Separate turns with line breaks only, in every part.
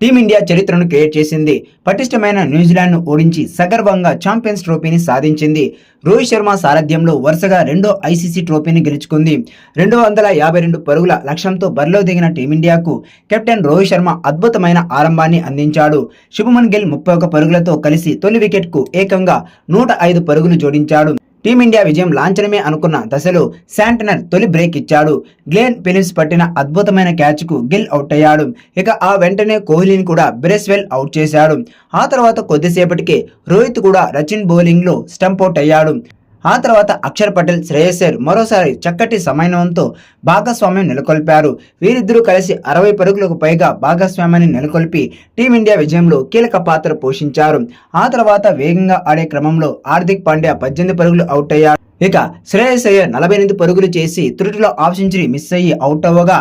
Team India చరిత్రను create చేసింది. పటిష్టమైన న్యూజిలాండ్ను ఓడించి సగర్వంగా ఛాంపియన్స్ ట్రోఫీని సాధించింది. రోహిత్ శర్మ సారథ్యంలో వరుసగా రెండో ఐసీసీ ట్రోఫీని గెలుచుకుంది. రెండు వందల యాభై రెండు పరుగుల లక్ష్యంతో బరిలో దిగిన టీమిండియాకు కెప్టెన్ రోహిత్ శర్మ అద్భుతమైన ఆరంభాన్ని అందించాడు. శుభమన్ గిల్ ముప్పై ఒక పరుగులతో కలిసి తొలి వికెట్కు ఏకంగా నూట ఐదు పరుగులు జోడించాడు. టీమిండియా విజయం లాంఛనమే అనుకున్న దశలో శాంటనర్ తొలి బ్రేక్ ఇచ్చాడు. గ్లేన్ ఫిలిప్స్ పట్టిన అద్భుతమైన క్యాచ్కు గిల్ అవుట్ అయ్యాడు. ఇక ఆ వెంటనే కోహ్లీని కూడా బ్రెస్వెల్ అవుట్ చేశాడు. ఆ తర్వాత కొద్దిసేపటికే రోహిత్ కూడా రచిన్ బౌలింగ్లో స్టంప్ అవుట్ అయ్యాడు. ఆ తర్వాత అక్షర్ పటేల్ శ్రేయస్సర్ మరోసారి చక్కటి సమన్వయంతో భాగస్వామ్యం నెలకొల్పారు. వీరిద్దరూ కలిసి అరవై పరుగులకు పైగా భాగస్వామ్యాన్ని నెలకొల్పి టీమిండియా విజయంలో కీలక పాత్ర పోషించారు. ఆ తర్వాత వేగంగా ఆడే క్రమంలో హార్దిక్ పాండ్యా పద్దెనిమిది పరుగులు అవుట్ అయ్యారు. ఇక శ్రేయస్ అయ్యర్ నలభై ఎనిమిది పరుగులు చేసి త్రుటిలో హాఫ్ సెంచరీ మిస్ అయ్యి అవుట్ అవ్వగా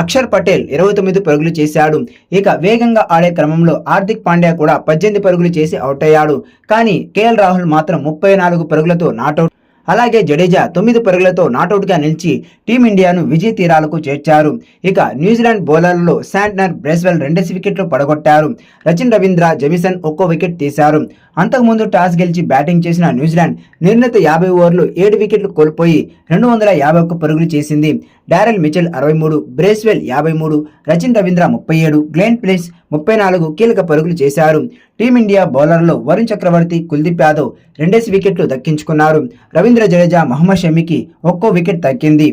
అక్షర్ పటేల్ ఇరవై తొమ్మిది పరుగులు చేశాడు. ఇక వేగంగా ఆడే క్రమంలో హార్దిక్ పాండ్యా కూడా పద్దెనిమిది పరుగులు చేసి అవుట్ అయ్యాడు. కానీ కేఎల్ రాహుల్ మాత్రం ముప్పై నాలుగు పరుగులతో నాటౌట్ అలాగే జడేజా తొమ్మిది పరుగులతో నాటౌట్గా నిలిచి టీమిండియాను విజయ తీరాలకు చేర్చారు. ఇక న్యూజిలాండ్ బౌలర్లలో శాంట్నర్ బ్రెస్వెల్ రెండేసి వికెట్లు పడగొట్టారు. రచిన్ రవీంద్ర జెమిసన్ ఒక్కో వికెట్ తీశారు. అంతకుముందు టాస్ గెలిచి బ్యాటింగ్ చేసిన న్యూజిలాండ్ నిర్ణీత యాభై ఓవర్లు ఏడు వికెట్లు కోల్పోయి రెండు వందల యాభై ఒక్క పరుగులు చేసింది. డారెల్ మిచెల్ అరవై మూడు బ్రేస్వెల్ యాభై మూడు రచిన్ రవీంద్ర ముప్పై ఏడు గ్లెన్ ప్లేస్ ముప్పై నాలుగు కీలక పరుగులు చేశారు. టీమిండియా బౌలర్లు వరుణ్ చక్రవర్తి కుల్దీప్ యాదవ్ రెండేసి వికెట్లు దక్కించుకున్నారు. రవీంద్ర జడేజా మహమ్మద్ షమికి ఒక్కో వికెట్ దక్కింది